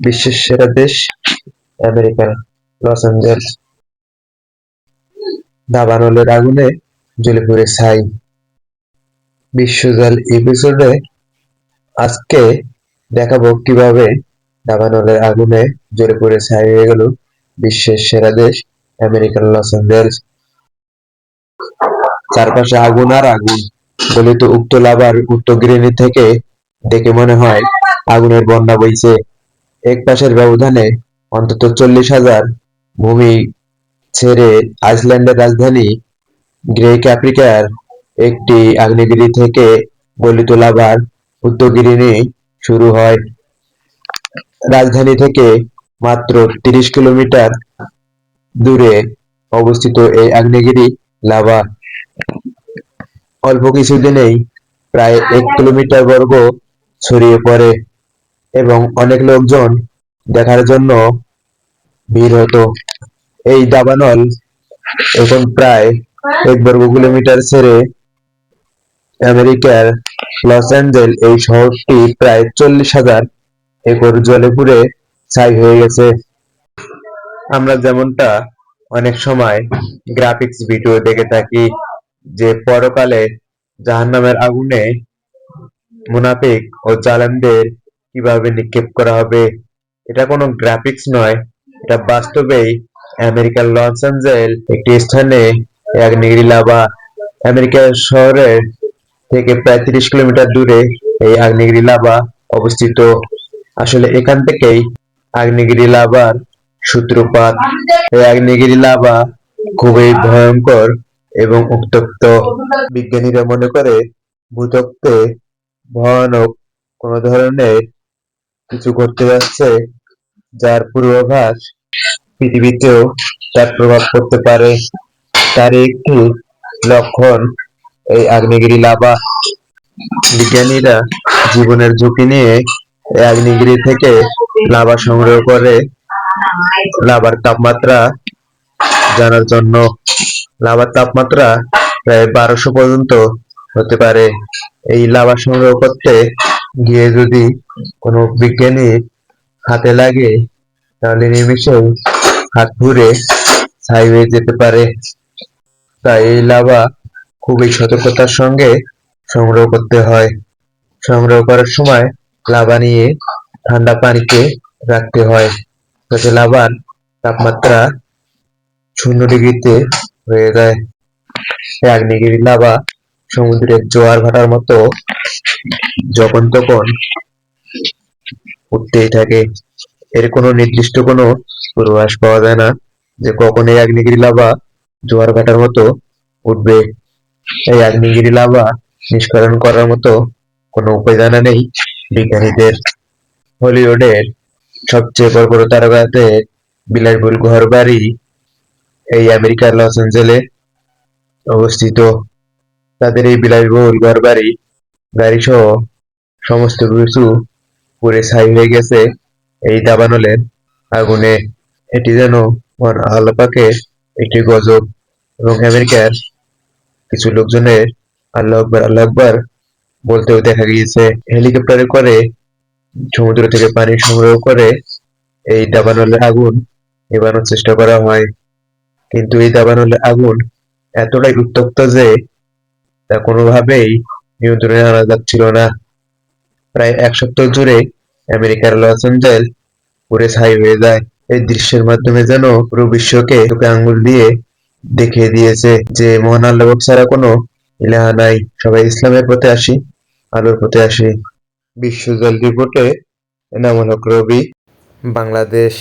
বিশ্বের সেরা দেশ আমেরিকার, লস অ্যাঞ্জেলস। দাবানলের আগুনে জ্বলে পড়ে ছাই। বিশ্বজাল এপিসোডে আজকে দেখাবো কীভাবে দাবানলের আগুনে জ্বলে পড়ে ছাই হয়ে গেল বিশ্বের সেরা দেশ আমেরিকার, লস অ্যাঞ্জেলস। চারপাশে আগুন আর আগুন। গলিত উক্ত লাভার উত্তরগ্রেণী থেকে দেখে মনে হয় আগুনের বন্যা বইছে। এক পাশের ব্যবধানে অন্তত চল্লিশ হাজার ভূমি ছেড়ে আইসল্যান্ডের রাজধানী গ্রেক আফ্রিকার একটি আগ্নেয়গিরি থেকে গলিত লাভার উত্তরগিরিণী শুরু হয়। রাজধানী থেকে মাত্র তিরিশ কিলোমিটার দূরে অবস্থিত এই আগ্নেয়গিরি লাভা। অল্প কিছুদিনেই প্রায় এক কিলোমিটার বর্গ ছড়িয়ে পড়ে। এবং অনেক লোকজন দেখার জন্য ভিড় হতো। এই দাবানল এখন প্রায় এক বর্গ কিলোমিটার ছেড়ে আমেরিকার লস অ্যাঞ্জেল এই শহরটি প্রায় চল্লিশ হাজার একর জলে পুড়ে ছাই হয়ে গেছে। আমরা যেমনটা অনেক সময় গ্রাফিক্স ভিডিও দেখে থাকি যে পরকালে জাহান্নামের আগুনে মুনাফিক ও জালেমদের কীভাবে নিক্ষেপ করা হবে? এটা কোনো গ্রাফিক্স নয়। এটা বাস্তবেই আমেরিকার লস অ্যাঞ্জেল একটি স্থানে এক নিগরি লাভা আমেরিকার শহরের থেকে প্রায় তিরিশ কিলোমিটার দূরে এই আগ্নেয়গিরি লাভা অবস্থিত। আসলে এখান থেকেই আগ্নেয়গিরি লাভার সূত্রপাত। এই আগ্নেয়গিরি লাভা খুবই ভয়ঙ্কর এবং উত্তপ্ত। বিজ্ঞানীরা মনে করে ভূতত্ত্বে ভয়ানক কোন ধরনের কিছু করতে যাচ্ছে, যার পূর্বাভাস পৃথিবীতেও তার প্রভাব পড়তে পারে। তার একটি লক্ষণ এই আগ্নেয়গিরি লাভা। বিজ্ঞানীরা জীবনের ঝুঁকি নিয়ে এই আগ্নেয়গিরি থেকে লাভা সংগ্রহ করে লাভার তাপমাত্রা জানার জন্য। লাভার তাপমাত্রা প্রায় বারোশো পর্যন্ত হতে পারে। এই লাভা সংগ্রহ করতে গিয়ে যদি কোনো বিজ্ঞানী হাতে লাগে, তাহলে নিমিষেই হাত পুড়ে ছাই হয়ে যেতে পারে। তাই এই লাভা খুবই সতর্কতার সঙ্গে সংগ্রহ করতে হয়। সংগ্রহ করার সময় লাভা নিয়ে ঠান্ডা পানিতে রাখতে হয়, যাতে লাভার তাপমাত্রা শূন্য ডিগ্রিতে হয়ে যায়। আগ্নেয়গিরি লাভা সমুদ্রের জোয়ার ভাটার মতো যখন তখন উঠতেই থাকে। এর কোনো নির্দিষ্ট কোনো পূর্বাভাস পাওয়া যায় না যে কখন এই আগ্নেয়গিরি লাভা জোয়ার ভাটার মতো উঠবে। এই আগ্নেয়গিরি লাভা নিষ্কাশন করার মতো কোনো উপায় জানা নেই বিজ্ঞানীদের। হলিউডের সবচেয়ে বড় বড় তারকাদের বিলাসবহুল ঘর বাড়ি এই আমেরিকার লস অ্যাঞ্জেলে অবস্থিত। তাদের এই বিলাসবহুল ঘর বাড়ি গাড়ি সহ সমস্ত কিছু পুড়ে ছাই হয়ে গেছে এই দাবানলের আগুনে। এটি যেন পাকের একটি গজব এবং আমেরিকার কিছু লোকজনের আল্লাহ আকবার আল্লাহ আকবার বলতেও দেখা গিয়েছে। হেলিকপ্টারে করে, সমুদ্র থেকে পানি সংগ্রহ করে এই দাবানলের আগুন নেবানোর চেষ্টা করা হয়। কিন্তু এই দাবানলের আগুন এতটাই উত্তপ্ত যে তা কোনোভাবেই নিয়ন্ত্রণে আনা যাচ্ছিল না। প্রায় এক সপ্তাহ জুড়ে আমেরিকার লস অ্যাঞ্জেল পুরে ছাই হয়ে যায়। এই দৃশ্যের মাধ্যমে যেন পুরো বিশ্বকে চোখে আঙ্গুল দিয়ে দেখিয়ে দিয়েছে যে মহান আল্লাহ ছাড়া কোনো ইলাহা নাই। সবাই ইসলামের পথে আসি, আলোর পথে আসি। বিশ্বজল রিপোর্টে এনামুল রবি, বাংলাদেশ।